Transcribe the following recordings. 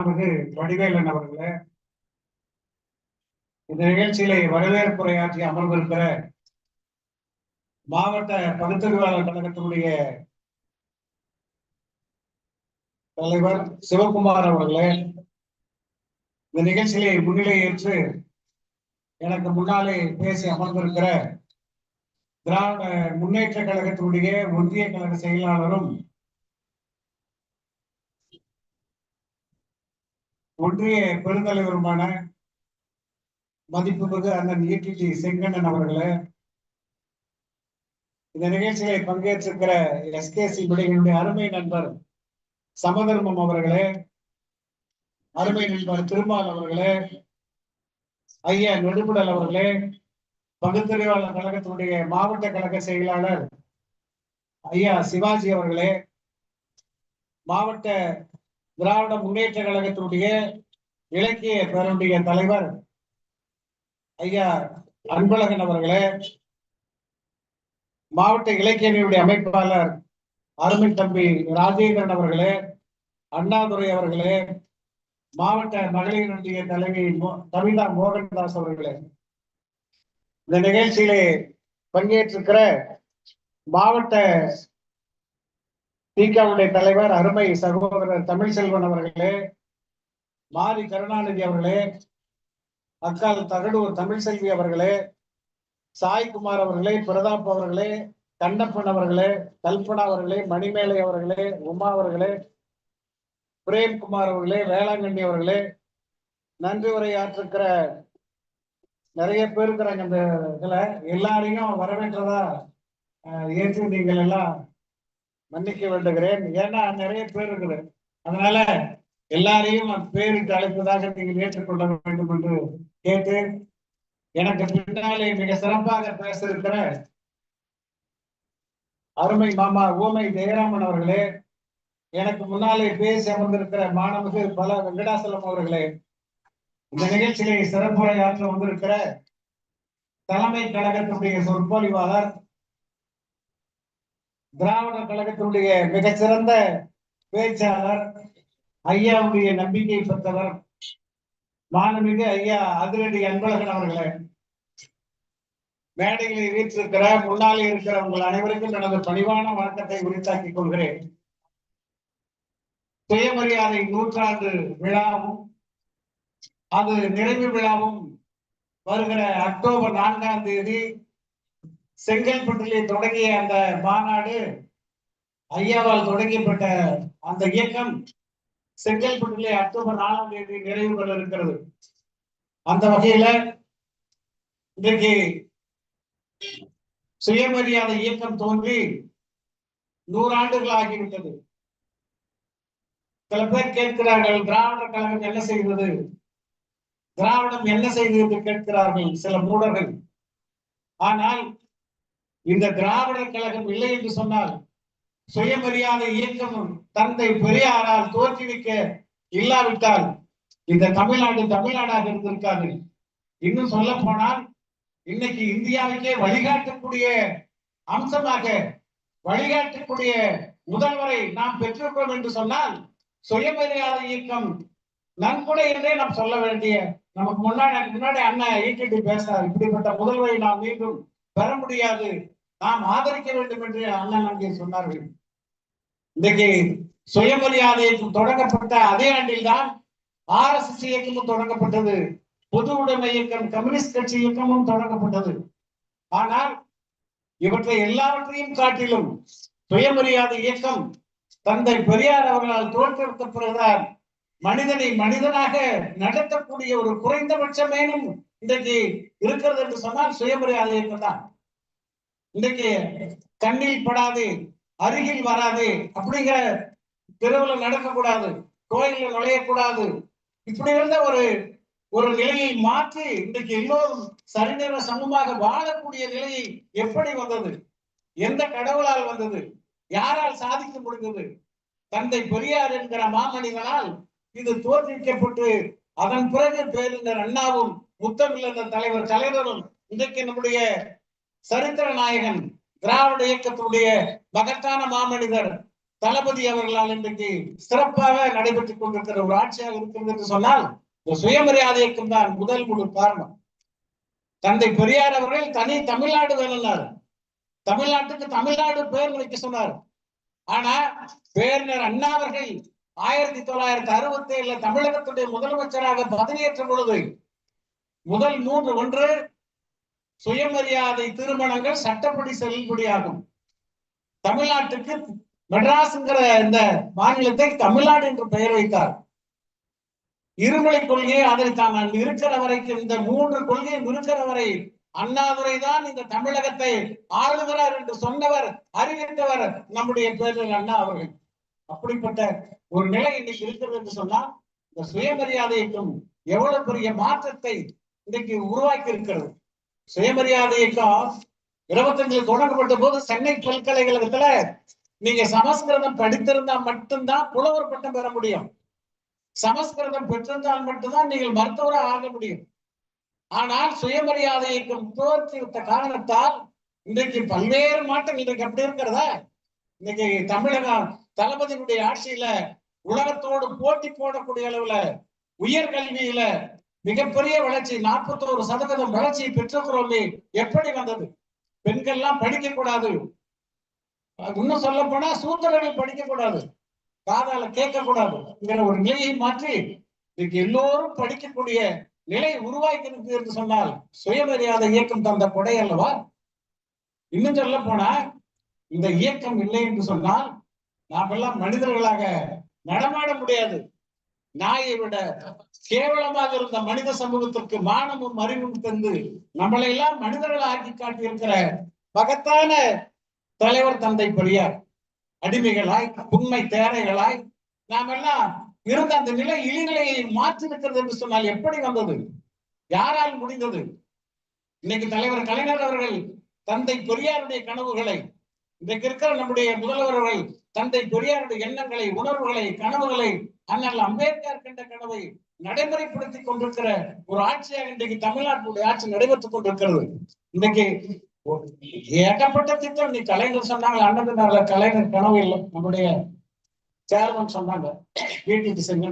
வடிவேலன் அவர்களே இந்த நிகழ்ச்சியிலே வரவேற்புரையாற்றி அமர்ந்திருக்கிற மாவட்ட பகுத்தறிவாளர் கழகத்தினுடைய தலைவர் சிவகுமார் அவர்களே இந்த நிகழ்ச்சியிலே முன்னிலை ஏற்று எனக்கு முன்னாலே பேசி அமர்ந்திருக்கிற திராவிட முன்னேற்ற கழகத்தினுடைய ஒன்றிய கழக செயலாளரும் ஒன்றிய பெருந்தலைவருமான மதிப்புமிகு அண்ணன் ஈடிடி செங்கண்ணன் அவர்களே இந்த நிகழ்ச்சியை பங்கேற்றிருக்கிற எஸ்கேசி விடைகளுடைய அருமை நண்பர் சமதர்மம் அவர்களே அருமை நண்பர் திருமால் அவர்களே ஐயா நெடுமுடல் அவர்களே பகுத்தறிவாளர் கழகத்தினுடைய மாவட்ட கழக செயலாளர் ஐயா சிவாஜி அவர்களே மாவட்ட திராவிட முன்னேற்ற கழகத்தினுடைய இலக்கிய பேரனுடைய தலைவர் ஐயா அன்பழகன் அவர்களே மாவட்ட இலக்கியனுடைய அமைப்பாளர் அருமை தம்பி ராஜேந்திரன் அவர்களே அண்ணாதுரை அவர்களே மாவட்ட மகளிரினுடைய தலைவி கவிதா மோகன்தாஸ் அவர்களே. இந்த நிகழ்ச்சியிலே பங்கேற்றிருக்கிற மாவட்ட திகாவுடைய தலைவர் அருமை சகோதரர் தமிழ்செல்வன் அவர்களே மாரி கருணாநிதி அவர்களே அக்கால் தகடூர் தமிழ்செல்வி அவர்களே சாய்குமார் அவர்களே பிரதாப் அவர்களே கண்ணப்பன் அவர்களே கல்பனா அவர்களே மணிமேலை அவர்களே உமா அவர்களே பிரேம்குமார் அவர்களே வேளாங்கண்ணி அவர்களே நன்றி உரையாற்றிருக்கிற நிறைய பேர் இருக்கிறாங்க இந்த இதுல. எல்லாரையும் வரவேற்றதா ஏற்று நீங்கள் எல்லாம் மன்னிக்க வேண்டுகிறேன். ஏன்னா நிறைய பேர் இருக்குது. அதனால எல்லாரையும் பேரிட்டு அழைப்பதாக நீங்கள் ஏற்றுக்கொள்ள வேண்டும் என்று கேட்டு எனக்கு பின்னாலே மிக சிறப்பாக பேச இருக்கிற அருமை மாமா ஓமை ஜெயராமன் அவர்களே எனக்கு முன்னாலே பேசி அமர்ந்திருக்கிற மாணவர்கள் பல வெங்கடாசலம் அவர்களே இந்த நிகழ்ச்சியிலே சிறப்புரை ஆற்ற வந்திருக்கிற தலைமை கழகத்தினுடைய சொற்பொழிவாளர் திராவிட கழகத்தினுடைய மிகச்சிறந்த பேச்சாளர் ஐயாவுடைய நம்பிக்கை பெற்றவர் மாணவிக ஐயா அதிரடி அன்பழகன் அவர்களே. மேடைகளை வீற்றிருக்கிற முன்னாலே இருக்கிற உங்கள் அனைவருக்கும் எனது பணிவான வணக்கத்தை உரித்தாக்கிக் கொள்கிறேன். சுயமரியாதை நூற்றாண்டு விழாவும் அது நிறைவு விழாவும் வருகிற அக்டோபர் நான்காம் தேதி செங்கல்பட்டிலே தொடங்கிய அந்த மாநாடு ஐயாவால் தொடங்கப்பட்ட அந்த இயக்கம் செங்கல்பட்டிலே அக்டோபர் நாலாம் தேதி நிறைவு கொள்ள இருக்கிறது. அந்த வகையில இன்றைக்கு சுயமரியாதை இயக்கம் தோன்றி நூறாண்டுகள் ஆகிவிட்டது. சில பேர் கேட்கிறார்கள் திராவிட கழகம் என்ன செய்தது? திராவிடம் என்ன செய்தது என்று கேட்கிறார்கள் சில மூடர்கள். ஆனால் இந்த திராவிட கழகம் இல்லை என்று சொன்னால் சுயமரியாதை இயக்கம் தந்தை பெரியாரால் தோற்றுவிக்க இல்லாவிட்டால் இந்த தமிழ்நாடு தமிழ்நாடாக இருந்திருக்காது. இன்னும் சொல்ல போனால் இன்னைக்கு இந்தியாவுக்கே வழிகாட்டக்கூடிய அம்சமாக வழிகாட்டக்கூடிய முதல்வரை நாம் பெற்றிருக்கோம் என்று சொன்னால் சுயமரியாதை இயக்கம் நன்கொடை என்றே நாம் சொல்ல வேண்டிய நமக்கு முன்னாடி முன்னாடி அண்ணா ஈட்டிட்டு பேசினார். இப்படிப்பட்ட முதல்வரை நாம் மீண்டும் பெற முடியாது. நாம் ஆதரிக்க வேண்டும் என்று அண்ணன் அங்கே சொன்னார்கள். இன்றைக்கு சுயமரியாதை தொடங்கப்பட்ட அதே ஆண்டில் தான் ஆர் எஸ் எஸ் இயக்கமும் தொடங்கப்பட்டது. பொது உடைமை இயக்கம் கம்யூனிஸ்ட் கட்சி இயக்கமும் தொடங்கப்பட்டது. ஆனால் இவற்றை எல்லாவற்றையும் காட்டிலும் சுயமரியாதை இயக்கம் தந்தை பெரியார் அவர்களால் தோற்றெடுத்த பிறகுதான் மனிதனை மனிதனாக நடத்தக்கூடிய ஒரு குறைந்தபட்சமேனும் இன்றைக்கு இருக்கிறது என்று சொன்னால் சுயமரியாதை இயக்கம் தான் இன்றைக்கு கண்ணில் படாது அருகில் வராது அப்படிங்கிற தெருவுல நடக்கக்கூடாது கோயில நுழையக்கூடாது இப்படி இருந்த ஒரு ஒரு நிலையை மாற்றி இன்றைக்கு எல்லோரும் சரிநிற சமமாக வாழக்கூடிய நிலையை எப்படி வந்தது? எந்த கடவுளால் வந்தது? யாரால் சாதிக்க முடிந்தது? தந்தை பெரியார் என்கிற மாமனிதனால் இது தோற்றுவிக்கப்பட்டு அதன் பிறகு பேருந்தர் அண்ணாவும் முத்தமிழந்த தலைவர் கலைஞரும் இன்றைக்கு நம்முடைய சரித்திர நாயகன் திராவிட இயக்கத்தினுடைய மகத்தான மாமனிதர் தளபதி அவர்களால் இன்றைக்கு சிறப்பாக நடைபெற்றுக் கொண்டிருக்கிற ஒரு ஆட்சியாக இருக்கிறது என்று சொன்னால் இந்த சுயமரியாதைக்கும் தான் முதல் முழு காரணம். தந்தை பெரியார் அவர்கள் தனி தமிழ்நாடு வேணும்னார். தமிழ்நாட்டுக்கு தமிழ்நாடு பேர் வைக்க சொன்னார். ஆனா பேரினர் அண்ணா அவர்கள் ஆயிரத்தி தொள்ளாயிரத்தி அறுபத்தி ஏழுல தமிழகத்துடைய முதலமைச்சராக பதவியேற்ற பொழுது முதல் மூன்று ஒன்று சுயமரியாதை திருமணங்கள் சட்டப்படி செல்லுபடியாகும். தமிழ்நாட்டுக்கு மெட்ராஸ்ங்கிற இந்த மாநிலத்தை தமிழ்நாடு என்று பெயர் வைத்தார். இருமொழி கொள்கையை அதை தான் இருக்கிற வரைக்கும் இந்த மூன்று கொள்கையும் இருக்கிற வரை அண்ணாதுரை தான் இந்த தமிழகத்தை ஆளுகிறார் என்று சொன்னவர் அறிவித்தவர் நம்முடைய பேரில் அண்ணா அவர்கள். அப்படிப்பட்ட ஒரு நிலை இன்னைக்கு இருக்கிறது என்று சொன்னால் இந்த சுயமரியாதைக்கும் எவ்வளவு பெரிய மாற்றத்தை இன்னைக்கு உருவாக்கி இருக்கிறது சுயமரியாதை இயக்கம் இருபத்தஞ்சில் தொடங்கப்பட்ட போது சென்னை பல்கலைக்கழகத்துல நீங்க சமஸ்கிருதம் படித்திருந்தா மட்டும்தான் புலவர் பட்டம் பெற முடியும். சமஸ்கிருதம் பெற்றிருந்தால் மட்டும்தான் நீங்கள் மருத்துவராக ஆக முடியும். ஆனால் சுயமரியாதை இயக்கம் விட்ட காரணத்தால் இன்றைக்கு பல்வேறு மாற்றம் இன்றைக்கு அப்படி இருக்கிறதா? இன்னைக்கு தமிழகம் தளபதியினுடைய ஆட்சியில உலகத்தோடு போட்டி போடக்கூடிய அளவுல உயர்கல்வியில மிகப்பெரிய வளர்ச்சி நாற்பத்தோரு சதவீதம் வளர்ச்சியை பெற்றுக்கிறோமே. எப்படி வந்தது? பெண்கள்லாம் படிக்க கூடாது. இன்னும் சொல்ல போனா சூத்திரர்கள் படிக்க கூடாது. காதால கேட்க கூடாதுங்கிற ஒரு நிலையை மாற்றி இன்னைக்கு எல்லோரும் படிக்கக்கூடிய நிலை உருவாக்கி இருக்கு என்று சொன்னால் சுயமரியாதை இயக்கம் தந்த கொடை அல்லவா? இன்னும் சொல்ல போனா இந்த இயக்கம் இல்லை என்று சொன்னால் நாம் எல்லாம் மனிதர்களாக நடமாட முடியாது. நாயை விட கேவலமாக இருந்த மனித சமூகத்திற்கு மானமும் அறிவும் தந்து நம்மளை எல்லாம் மனிதர்கள் ஆக்கி காட்டி இருக்கிற மகத்தான தலைவர் தந்தை பெரியார். அடிமைகளாய் உண்மை தேரைகளாய் நாம் எல்லாம் இருந்த அந்த நிலை இழிநிலையை மாற்றிருக்கிறது என்று சொன்னால் எப்படி வந்தது? யாரால் முடிந்தது? இன்னைக்கு தலைவர் கலைஞர் அவர்கள் தந்தை பெரியாருடைய கனவுகளை இன்றைக்கு இருக்கிற நம்முடைய முதல்வர்கள் தந்தை பெரியாருடைய எண்ணங்களை உணர்வுகளை கனவுகளை அண்ணல் அம்பேத்கர் கண்ட கனவை நடைமுறைப்படுத்திக் கொண்டிருக்கிற ஒரு ஆட்சியாக இன்றைக்கு தமிழ்நாட்டுடைய ஆட்சி நடைபெற்றுக் கொண்டிருக்கிறது. இன்னைக்கு ஏகப்பட்ட திட்டம். நீ கலைஞர் சொன்னாங்க அண்ணன் கலைஞர் கனவு இல்லை. நம்முடைய சேர்மன் சொன்னாங்க வீட்டுக்கு செஞ்சு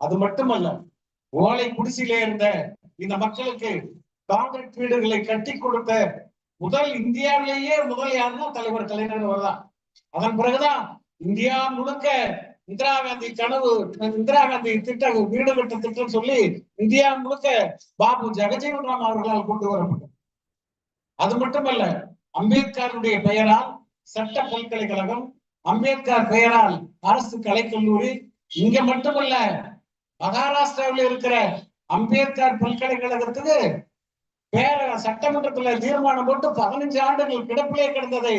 அது மட்டுமல்ல ஓலை குடிசிலே இருந்த இந்த மக்களுக்கு காங்கிரீட் வீடுகளை கட்டி கொடுத்த முதல் இந்தியாவிலேயே முதல் யாருன்னா தலைவர் கலைஞர் வரலாம் அதன் பிறகுதான் இந்தியா முழுக்க இந்திரா காந்தி கனவு இந்திரா காந்தி திட்டம் வீடு கட்ட திட்டம் சொல்லி இந்தியா முழுக்க பாபு ஜெகஜீவன் ராம் அவர்களால் கொண்டு வரப்பட்டது. அது மட்டுமல்ல அம்பேத்கருடைய பெயரால் சட்ட பல்கலைக்கழகம் அம்பேத்கர் பெயரால் அரசு கலைக்கல்லூரி இங்க மட்டுமல்ல மகாராஷ்டிராவில் இருக்கிற அம்பேத்கர் பல்கலைக்கழகத்துக்கு பேர சட்டமன்றத்துல தீர்மானம் போட்டு பதினஞ்சு ஆண்டுகள் கிடப்பிலே கிடந்ததை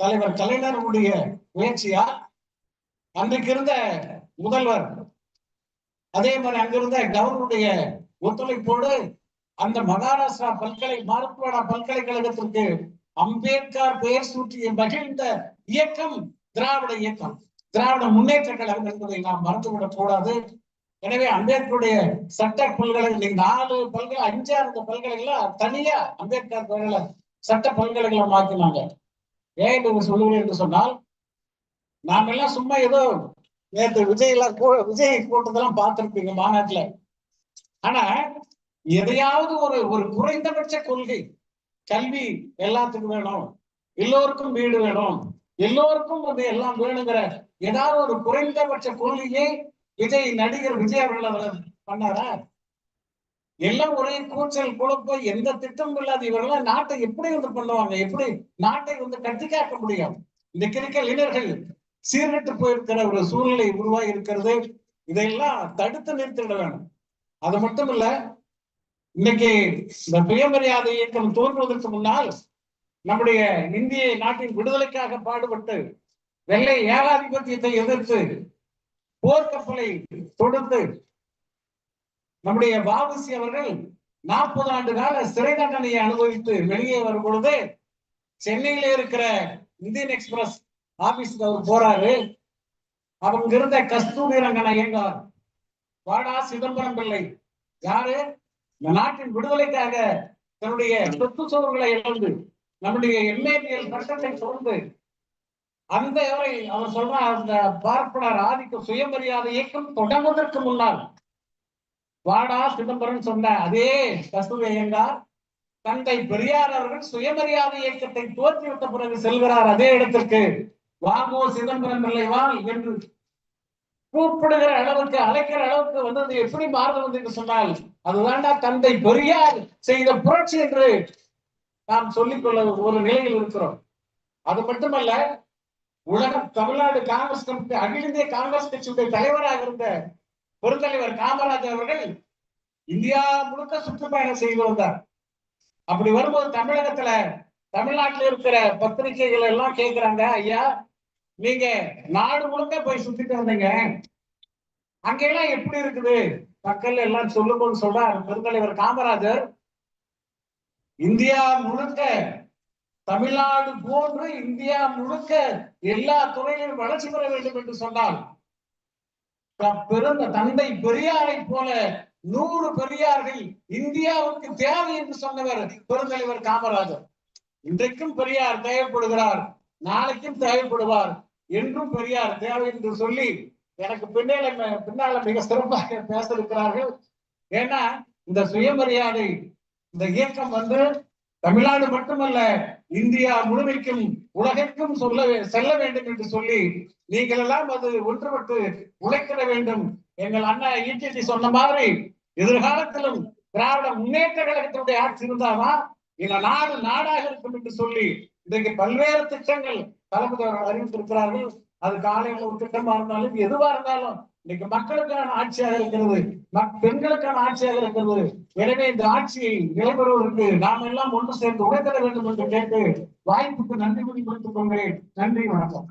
தலைவர் கலைஞருடைய முயற்சியா அன்றைக்கு இருந்த முதல்வர் அதே மாதிரி அங்கிருந்த கவர்னருடைய ஒத்துழைப்போடு அந்த மகாராஷ்டிரா பல்கலை மருத்துவ பல்கலைக்கழகத்திற்கு அம்பேத்கர் பெயர் சூட்டிய மகிழ்ந்த இயக்கம் திராவிட இயக்கம். திராவிட முன்னேற்ற கழகம் என்பதை நாம் மறந்துவிடக் கூடாது. எனவே அம்பேத்கருடைய சட்ட பல்கலை நாலு பல்கலை அஞ்சா இருந்த பல்கலைகள தனியா அம்பேத்கர் பெயர்ல சட்ட பல்கலைகளை மாத்தினாங்க. ஏன் என்று சொல்லுவேன் என்று சொன்னால் நாம எல்லாம் சும்மா ஏதோ நேற்று விஜய் எல்லாம் விஜய் கூட்டத்தெல்லாம் பார்த்திருப்பீங்க மாநாட்டுல. ஆனா எதையாவது ஒரு ஒரு குறைந்தபட்ச கொள்கை கல்வி எல்லாத்துக்கும் வேணும் எல்லோருக்கும் வீடு வேணும் எல்லோருக்கும் வந்து எல்லாம் வேணுங்கிற ஏதாவது ஒரு குறைந்தபட்ச கொள்கையை விஜய் நடிகர் விஜய் அவர்கள் பண்ணாரா? எல்லாம் ஒரே கூச்சல் குழப்ப எந்த திட்டமும் இல்லாத இவர்கள் நாட்டை எப்படி வந்து பண்ணுவாங்க? எப்படி நாட்டை வந்து கட்டி காக்க முடியும்? இந்த கிரிக்கெட் இளைஞர்கள் சீர்கட்டு போயிருக்கிற ஒரு சூழ்நிலை உருவாகி இருக்கிறது இதையெல்லாம் தடுத்து நிறுத்திட வேணும் அது மட்டும் இல்ல இன்னைக்கு இந்த சுயமரியாதை இயக்கம் தோன்றுவதற்கு முன்னால் நம்முடைய இந்திய நாட்டின் விடுதலைக்காக பாடுபட்டு வெள்ளை ஏகாதிபத்தியத்தை எதிர்த்து போர்க்கப்பலை தொடுத்து நம்முடைய பாபுசி அவர்கள் நாற்பது ஆண்டு கால சிறை தண்டனையை அனுபவித்து வெளியே வரும் பொழுது சென்னையில இருக்கிற இந்தியன் எக்ஸ்பிரஸ் ஆபீஸ்க்கு அவர் போறாரு. அவங்க இருந்த கஸ்தூரி ரங்கன் ஐயங்கார் வாடா சிதம்பரம் பிள்ளை. யாரு? இந்த நாட்டின் விடுதலைக்காக தன்னுடைய சொத்து சுவர்களை இழந்து நம்முடைய எம்ஏபிஎல் சட்டத்தை தொடர்ந்து அந்த வரை அவர் சொல்ற அந்த பார்ப்பனர் ஆதிக்க சுயமரியாதை இயக்கம் தொடங்குவதற்கு முன்னால் வாடா சிதம்பரம் சொன்ன அதே கஸ்தூரி ஐயங்கார் தந்தை பெரியார் அவர்கள் சுயமரியாதை இயக்கத்தை தோற்றுவிட்ட பிறகு செல்கிறார் அதே இடத்திற்கு. வாமோ சிதம்பரம் இல்லைவா என்று கூப்பிடுகிற அளவுக்கு அழைக்கிற அளவுக்கு வந்தது எப்படி மாறுது என்று சொன்னால் அதுதான்டா தந்தை பெரியார் செய்த புரட்சி என்று நாம் சொல்லிக்கொள்ள ஒரு நிலையில் இருக்கிறோம். அது மட்டுமல்ல உலக தமிழ்நாடு காங்கிரஸ் கமிட்டி அகில இந்திய காங்கிரஸ் கட்சியுடைய தலைவராக இருந்த பெருந்தலைவர் காமராஜர் அவர்கள் இந்தியா முழுக்க சுற்றுப்பயணம் செய்து வந்தார். அப்படி வரும்போது தமிழகத்துல தமிழ்நாட்டில் இருக்கிற பத்திரிகைகள் எல்லாம் கேட்கிறாங்க ஐயா நீங்க நாடு முழுக்க போய் சுத்திட்டு வந்தீங்க. அங்கெல்லாம் எப்படி இருக்குது? மக்கள் எல்லாம் சொல்லுங்கன்னு சொல்றார் பெருந்தலைவர் காமராஜர். இந்தியா முழுக்க தமிழ்நாடு போன்று இந்தியா முழுக்க எல்லா துறையிலும் வளர்ச்சி பெற வேண்டும் என்று சொன்னால் பிறந்த தந்தை பெரியாரை போல நூறு பெரியார்கள் இந்தியாவுக்கு தேவை என்று சொன்னவர் பெருந்தலைவர் காமராஜர். இன்றைக்கும் பெரியார் தேவைப்படுகிறார் நாளைக்கும் தேவைப்படுவார். என்றும் பெரியார் தேவை என்று சொல்லி எனக்கு பின்னால பின்னால மிக சிறப்பாக பேச இருக்கிறார்கள் ஏன்னா இந்த சுயமரியாதை இந்த இயக்கம் வந்து தமிழ்நாடு மட்டுமல்ல இந்தியா முழுமைக்கும் உலகிற்கும் சொல்ல செல்ல வேண்டும் என்று சொல்லி நீங்கள் எல்லாம் அது ஒன்றுபட்டு உழைக்கிற வேண்டும். எங்கள் அண்ணா ஈட்டி சொன்ன மாதிரி எதிர்காலத்திலும் திராவிட முன்னேற்ற கழகத்தினுடைய ஆட்சி இருந்தாதான் இந்த நாடு நாடாக இருக்கும் என்று சொல்லி இன்றைக்கு பல்வேறு திட்டங்கள் தளபதி அவர்கள் அறிவித்திருக்கிறார்கள். அது காலையில் ஒரு திட்டமா இருந்தாலும் எதுவா இருந்தாலும் இன்னைக்கு மக்களுக்கான ஆட்சியாக இருக்கிறது. பெண்களுக்கான ஆட்சியாக இருக்கிறது. எனவே இந்த ஆட்சியை நிலைபெறுவதற்கு நாம் எல்லாம் ஒன்று சேர்ந்து உடைத்தர வேண்டும் என்று கேட்டு வாய்ப்புக்கு நன்றி கொடுத்துக் கொள்கிறேன். நன்றி வணக்கம்.